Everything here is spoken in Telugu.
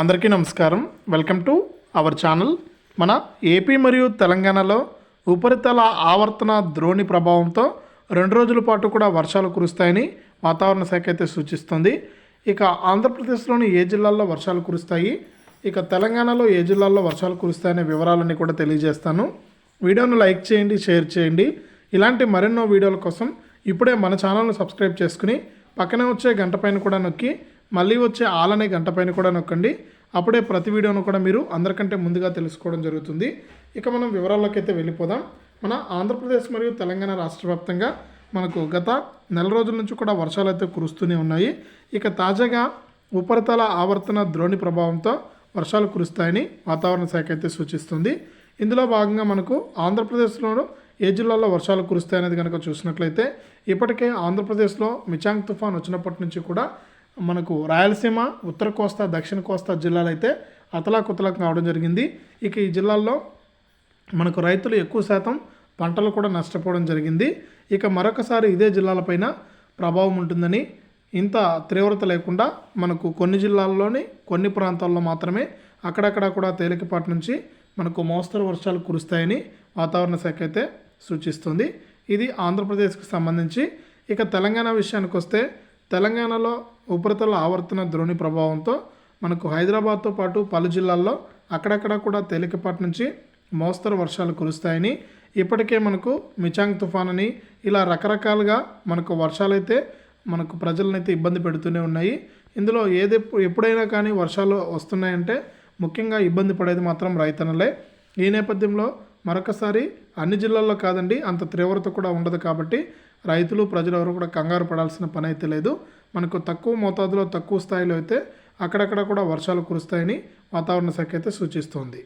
అందరికీ నమస్కారం. Welcome to our channel. మన ఏపీ మరియు తెలంగాణలో ఉపరితల ఆవర్తన ద్రోణి ప్రభావంతో రెండు రోజుల పాటు కూడా వర్షాలు కురుస్తాయని వాతావరణ శాఖ అయితే సూచిస్తుంది. ఇక ఆంధ్రప్రదేశ్లోని ఏ జిల్లాల్లో వర్షాలు కురుస్తాయి? ఇక తెలంగాణలో ఏ జిల్లాల్లో వర్షాలు కురుస్తాయనే వివరాలన్నీ కూడా తెలియజేస్తాను. వీడియోను లైక్ చేయండి షేర్ చేయండి. ఇలాంటి మరెన్నో వీడియోల కోసం ఇప్పుడే మన ఛానల్ను సబ్స్క్రైబ్ చేసుకుని పక్కనే వచ్చే గంట పైన కూడా నొక్కి మళ్ళీ వచ్చే ఆలనే గంట పైన కూడా నొక్కండి. అప్పుడే ప్రతి వీడియోను కూడా మీరు అందరికంటే ముందుగా తెలుసుకోవడం జరుగుతుంది. ఇక మనం వివరాల్లోకి అయితే వెళ్ళిపోదాం. మన ఆంధ్రప్రదేశ్ మరియు తెలంగాణ రాష్ట్ర వ్యాప్తంగా మనకు గత నెల రోజుల నుంచి కూడా వర్షాలు అయితే కురుస్తూనే ఉన్నాయి. ఇక తాజాగా ఉపరితల ఆవర్తన ద్రోణి ప్రభావంతో వర్షాలు కురుస్తాయని వాతావరణ శాఖ అయితే సూచిస్తుంది. ఇందులో భాగంగా మనకు ఆంధ్రప్రదేశ్లోనూ ఏ జిల్లాల్లో వర్షాలు కురుస్తాయనేది కనుక చూసినట్లయితే ఇప్పటికే ఆంధ్రప్రదేశ్లో మిచాంగ్ తుఫాన్ వచ్చినప్పటి నుంచి కూడా మనకు రాయలసీమ ఉత్తర కోస్తా దక్షిణ కోస్తా జిల్లాలు అయితే అతలాకుతలం కావడం జరిగింది. ఇక ఈ జిల్లాల్లో మనకు రైతులు ఎక్కువ శాతం పంటలు కూడా నష్టపోవడం జరిగింది. ఇక మరొకసారి ఇదే జిల్లాలపైన ప్రభావం ఉంటుందని ఇంత తీవ్రత లేకుండా మనకు కొన్ని జిల్లాల్లోని కొన్ని ప్రాంతాల్లో మాత్రమే అక్కడక్కడ కూడా తేలికపాటి నుంచి మనకు మోస్తరు వర్షాలు కురుస్తాయని వాతావరణ శాఖ అయితే సూచిస్తుంది. ఇది ఆంధ్రప్రదేశ్కి సంబంధించి. ఇక తెలంగాణ విషయానికి వస్తే తెలంగాణలో ఉపరితల ఆవర్తన ద్రోణి ప్రభావంతో మనకు హైదరాబాద్తో పాటు పలు జిల్లాల్లో అక్కడక్కడ కూడా తేలికపాటి నుంచి మోస్తరు వర్షాలు కురుస్తాయని ఇప్పటికే మనకు మిచాంగ్ తుఫాన్ అని ఇలా రకరకాలుగా మనకు వర్షాలైతే మనకు ప్రజలనైతే ఇబ్బంది పెడుతూనే ఉన్నాయి. ఇందులో ఏది ఎప్పుడైనా కానీ వర్షాలు వస్తున్నాయంటే ముఖ్యంగా ఇబ్బంది పడేది మాత్రం రైతన్నలే. ఈ నేపథ్యంలో మరొకసారి అన్ని జిల్లాల్లో కాదండి అంత తీవ్రత కూడా ఉండదు కాబట్టి రైతులు ప్రజలు ఎవరు కూడా కంగారు పడాల్సిన పని అయితే లేదు. మనకు తక్కువ మోతాదులో తక్కువ స్థాయిలో అయితే అక్కడక్కడ కూడా వర్షాలు కురుస్తాయని వాతావరణ శాఖ అయితే సూచిస్తోంది.